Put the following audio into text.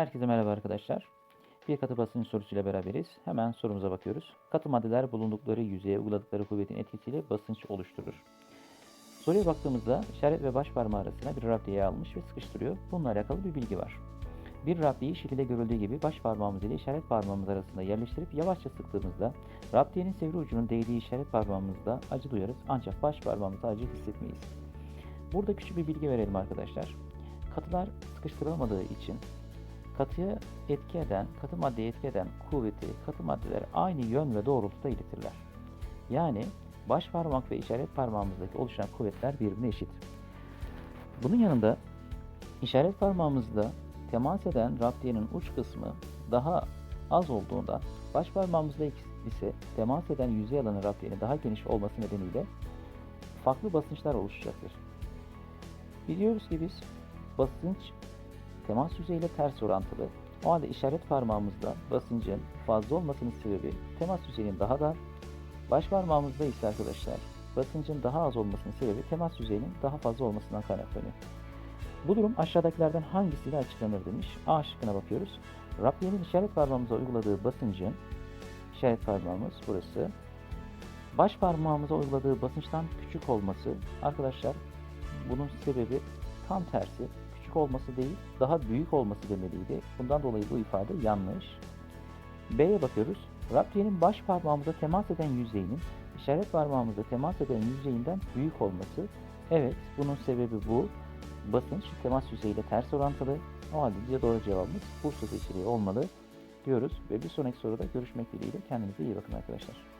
Herkese merhaba arkadaşlar. Bir katı basınç sorusuyla beraberiz. Hemen sorumuza bakıyoruz. Katı maddeler bulundukları yüzeye uyguladıkları kuvvetin etkisiyle basınç oluşturur. Soruya baktığımızda işaret ve baş parmağı arasına bir rafiye almış ve sıkıştırıyor. Bununla alakalı bir bilgi var. Bir rafiyeyi şekilde görüldüğü gibi baş parmağımız ile işaret parmağımız arasında yerleştirip yavaşça sıktığımızda rafiyenin sivri ucunun değdiği işaret parmağımızda acı duyarız ancak baş parmağımızda acı hissetmeyiz. Burada küçük bir bilgi verelim arkadaşlar. Katılar sıkıştırılmadığı için katıya etki eden, katı maddeye etki eden kuvveti katı maddeler aynı yön ve doğrultuda iletirler. Yani baş parmak ve işaret parmağımızdaki oluşan kuvvetler birbirine eşit. Bunun yanında işaret parmağımızda temas eden raptiyenin uç kısmı daha az olduğundan baş parmağımızda ise temas eden yüzey alanı raptiyenin daha geniş olması nedeniyle farklı basınçlar oluşacaktır. Biliyoruz ki biz basınç temas yüzeyiyle ters orantılı. O halde işaret parmağımızda basıncın fazla olmasının sebebi temas yüzeyinin daha dar, baş parmağımızda ise arkadaşlar basıncın daha az olmasının sebebi temas yüzeyinin daha fazla olmasından kaynaklanıyor. Bu durum aşağıdakilerden hangisiyle açıklanır demiş. A şıkkına bakıyoruz. Raptiyenin işaret parmağımıza uyguladığı basıncın işaret parmağımız burası. Baş parmağımıza uyguladığı basınçtan küçük olması arkadaşlar bunun sebebi tam tersi küçük olması değil, daha büyük olması demeliydi. Bundan dolayı bu ifade yanlış. B'ye bakıyoruz. Raptiyenin baş parmağımıza temas eden yüzeyinin işaret parmağımıza temas eden yüzeyinden büyük olması. Evet, bunun sebebi bu. Basınç temas yüzeyiyle ters orantılı. O halde bize doğru cevabımız Bursa seçeneği olmalı diyoruz ve bir sonraki soruda görüşmek dileğiyle kendinize iyi bakın arkadaşlar.